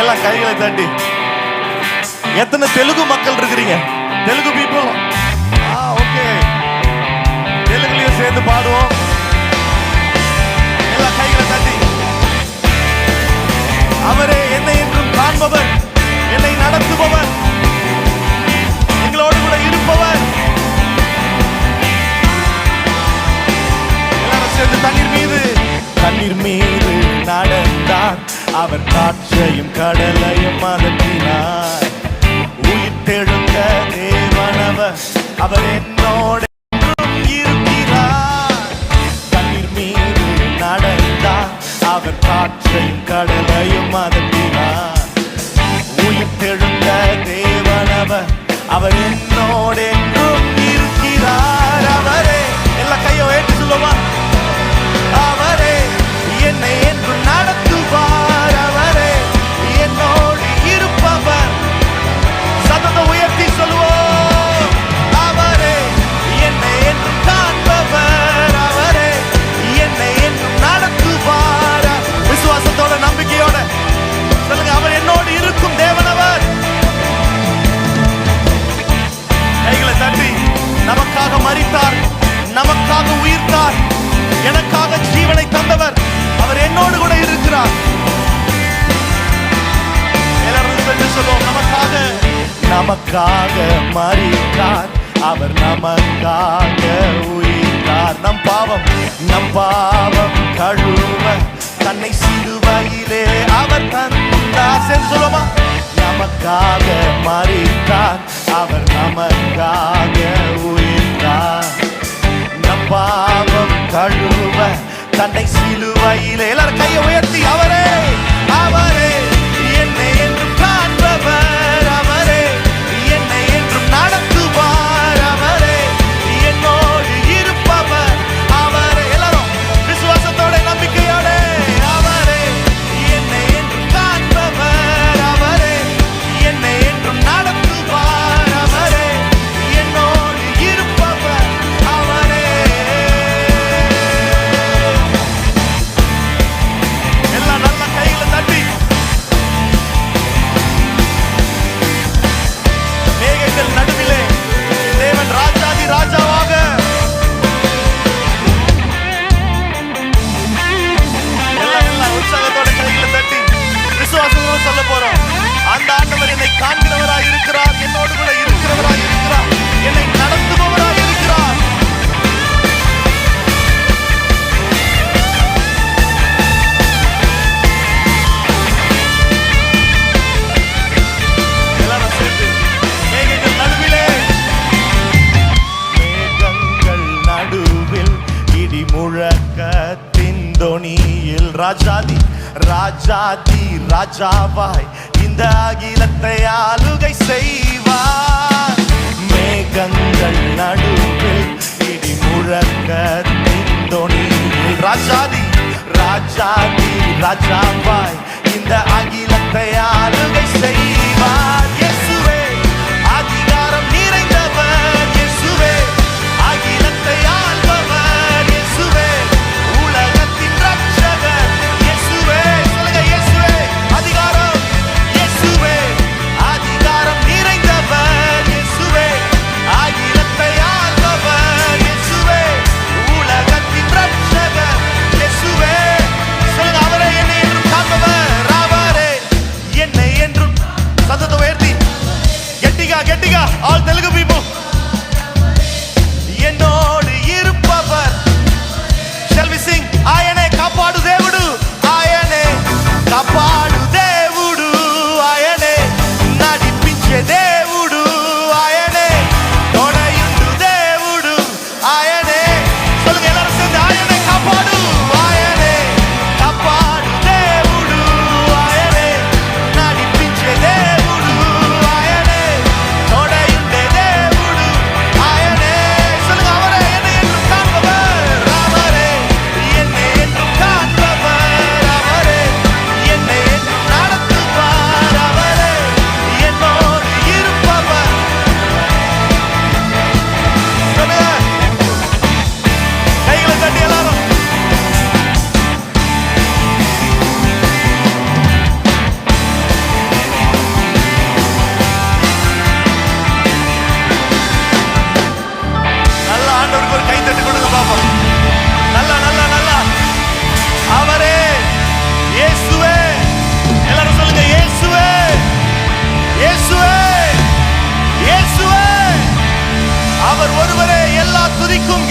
எல்லாம் கைகளை தட்டி எத்தனை தெலுங்கு மக்கள் இருக்கிறீங்க? தெலுங்கு பீப்புள் ஓகே தெலுங்குலயும் சேர்ந்து பாடுவோம். மலையும் கடலையும் அதட்டினார் உயிர் தெழுந்த தேவனவர் அவர் என்னோட இருக்கிறார். தண்ணீர் மீது நடந்தார். அவர் காற்றையும் கடலையும் அதட்டினார் உயிர் தெழுந்த தேவனவர் அவர் என்னோட நமக்காக மரித்தார் நமக்காக உயிர்த்தார். எனக்காக ஜீவனை தந்தவர். அவர் என்னோடு கூட இருக்கிறார். சொல்லுவோம் நமக்காக. நமக்காக மரித்தார். அவர் நமக்காக உயிர்த்தார். நம் பாவம் நம் பாவம் கழுவ தன்னை சிலுவையிலே அவர் தந்தார். சேர்ந்து சொல்லுவோமா. நமக்காக மறித்தார் அவர் நமக்காக உயிர் பாவம் கழுவ தன்னை சிலுவையில் எல்லாரும் கையை உயர்த்தி அவரே. ஆண்டவர் என்னை காண்கிறவராய் இருக்கிறார். என்னோடு கூட இருக்கிறவராய் இருக்கிறார். என்னை நடத்துபவராய் இருக்கிறார். முழக்கத்தின் தொனியில் ராஜாதி ராஜாதி ராஜாவாய் இந்த அகிலத்தை ஆளுகை செய்வார். மேகங்கள் நடுவில் இடி முழக்கத்தின் தொனியில் ராஜாதி ராஜாதி ராஜாவாய் இந்த அகிலத்தை ஆளுகை செய்வார்.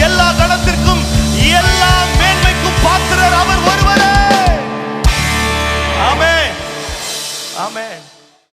எல்லா